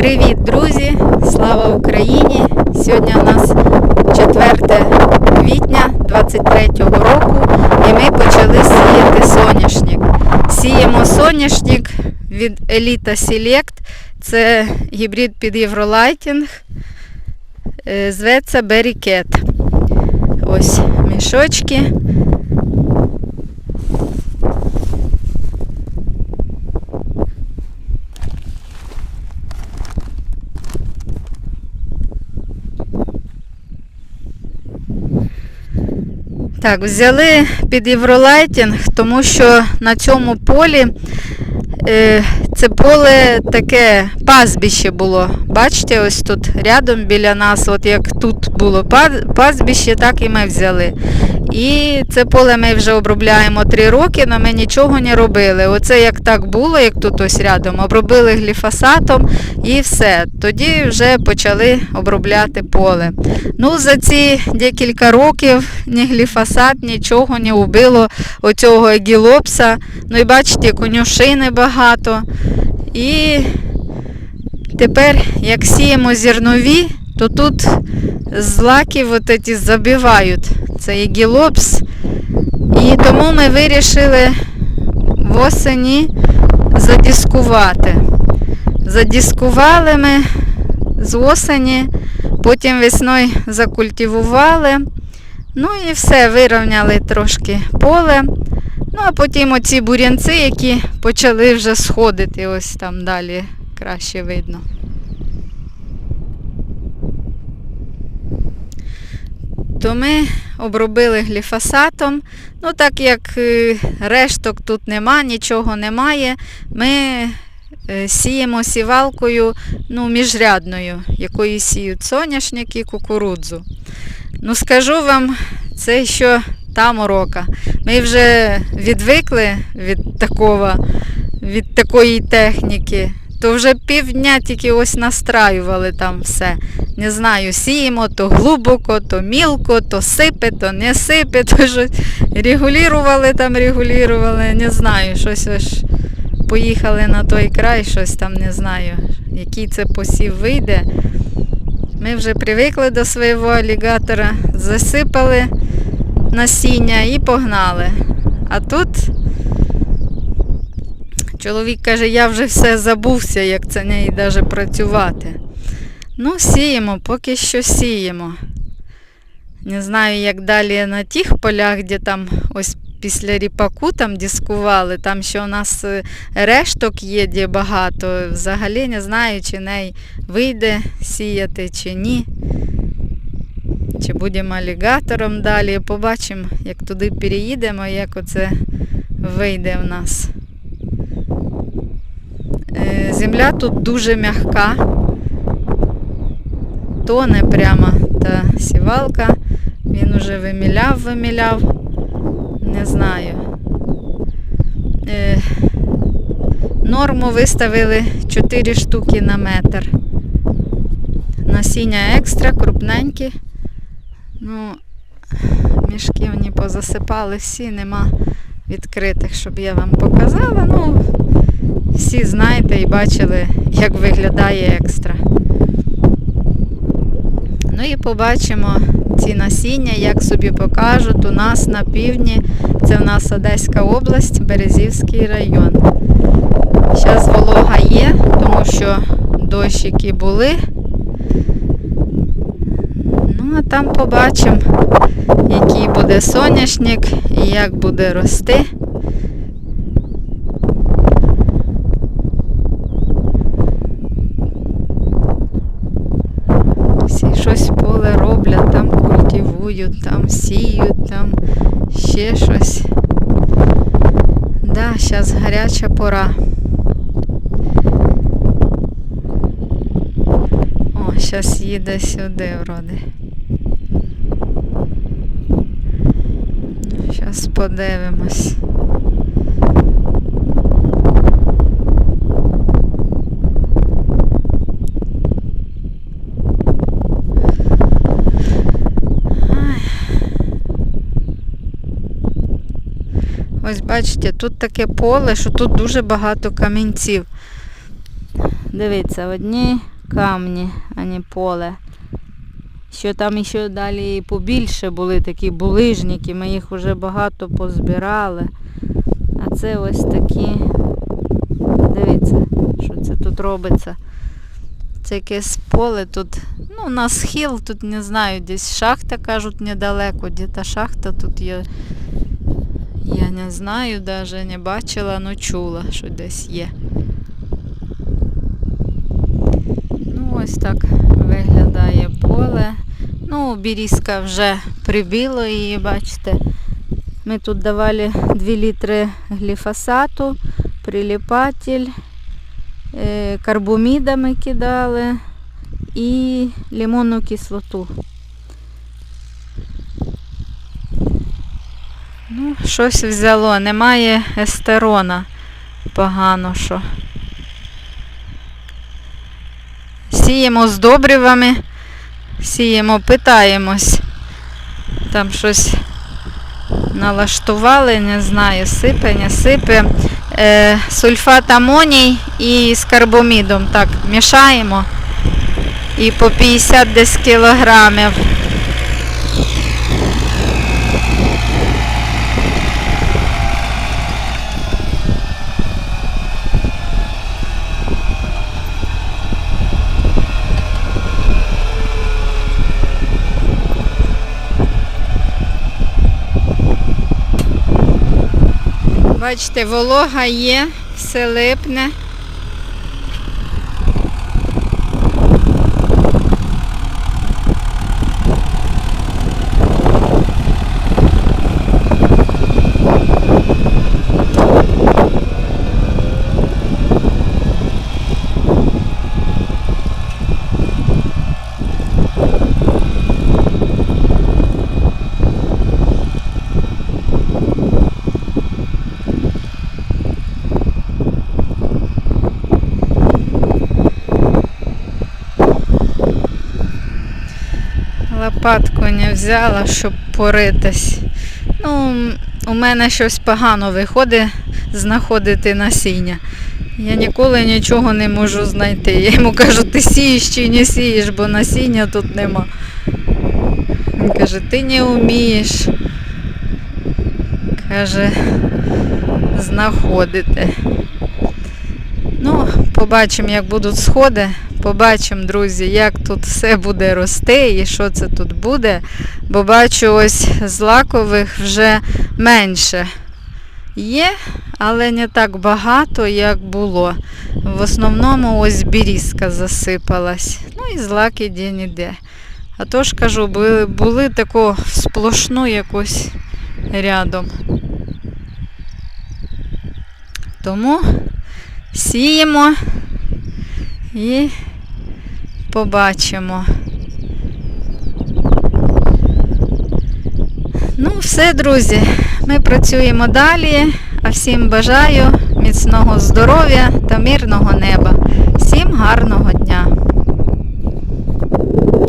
Привіт, друзі! Слава Україні! Сьогодні у нас 4 квітня 23-го року і ми почали сіяти соняшник. Сіємо соняшник від Elita Select. Це гібрид під Євролайтінг. Е, Зветься Berry Ось мішочки. Так, взяли під Євролайтінг, тому що на цьому полі е, це поле таке пастбище було. Бачите, ось тут рядом біля нас, от як тут було пастбище, так і ми взяли. І це поле ми вже обробляємо 3 роки, але ми нічого не робили. Оце як так було, як тут ось рядом, обробили гліфосатом і все. Тоді вже почали обробляти поле. Ну, за ці декілька років ні гліфосат, нічого не вбило оцього егілопса. Ну і бачите, конюшини багато. І тепер, як сіємо зернові, то тут злаки от ці забивають. Це егілопс. І тому ми вирішили восені задіскувати. Задіскували ми з осені, потім весною закультивували. Ну і все, вирівняли трошки поле. Ну, а потім оці бурянці, які почали вже сходити, ось там далі краще видно. То ми обробили гліфосатом. Ну, так як е, решток тут нема, нічого немає, ми е, сіємо сівалкою ну, міжрядною, якою сіють соняшник і кукурудзу. Ну, скажу вам, це що та морока. Ми вже відвикли від такого, від такої техніки. То вже півдня тільки ось настраювали там все. Не знаю, сіємо то глибоко, то мілко, то сипе, то не сипе, то щось регулювали там, регулювали, не знаю, щось ось поїхали на той край, щось там не знаю, який це посів вийде. Ми вже привикли до свого алігатора, засипали насіння і погнали. А тут чоловік каже, я вже все забувся, як це неї навіть працювати. Ну, сіємо, поки що сіємо. Не знаю, як далі на тих полях, де там ось після ріпаку там дискували, там ще у нас е, решток є де багато. Взагалі не знаю, чи неї вийде сіяти, чи ні. Чи будемо алігатором далі. Побачимо, як туди переїдемо, як оце вийде в нас. Земля тут дуже м'яка. Тоне прямо та сівалка. Він уже виміляв, виміляв. Не знаю. Е, Норму виставили 4 штуки на метр. Насіння екстра, крупненькі. Ну, мішки вони позасипали всі, нема відкритих, щоб я вам показала. Ну, всі знаєте і бачили, як виглядає екстра. Ну і побачимо ці насіння, як собі покажуть у нас на півдні. Це в нас Одеська область, Березівський район. Зараз волога є, тому що дощики були. Ну, а там побачимо, який буде соняшник і як буде рости. Всі щось поле роблять, там культивують, там сіють, там ще щось. Да, зараз гаряча пора. О, зараз їде сюди вроде. Зараз подивимось. Ось бачите, тут таке поле, що тут дуже багато камінців. Дивіться, одні камні, а не поле. Що там ще далі побільше були такі булижники, ми їх вже багато позбирали. А це ось такі. Дивіться, що це тут робиться. Це якесь поле тут. Ну, на схил, тут не знаю, десь шахта кажуть недалеко, де-то шахта тут є. Я не знаю, навіть не бачила, але чула, що десь є. Ну, ось так виглядає поле. Ну, бірізка вже прибіло її, бачите. Ми тут давали 2 літри гліфосату, приліпатель, е, карбомідами кидали і лимонну кислоту. Ну, щось взяло, немає естерона. Погано що. Сіємо з добривами, сіємо, питаємось. Там щось налаштували, не знаю, сипе, не сипе. Е, сульфат амоній і з карбомідом. Так, мішаємо. І по 50 десь кілограмів. Бачите, волога є, все липне. Не взяла, щоб поритись. Ну, у мене щось погано виходить знаходити насіння. Я ніколи нічого не можу знайти. Я йому кажу, ти сієш чи не сієш, бо насіння тут нема. Він каже, ти не вмієш. Каже, знаходити. Ну, побачимо, як будуть сходи. Побачимо, друзі, як тут все буде рости і що це тут буде. Бо бачу, ось злакових вже менше є, але не так багато, як було. В основному ось бірізка засипалась. Ну і злаки де-ніде. А то ж кажу, були, були таку сплошну якусь рядом. Тому сіємо і побачимо. Ну, все, друзі, ми працюємо далі. А всім бажаю міцного здоров'я та мирного неба. Всім гарного дня!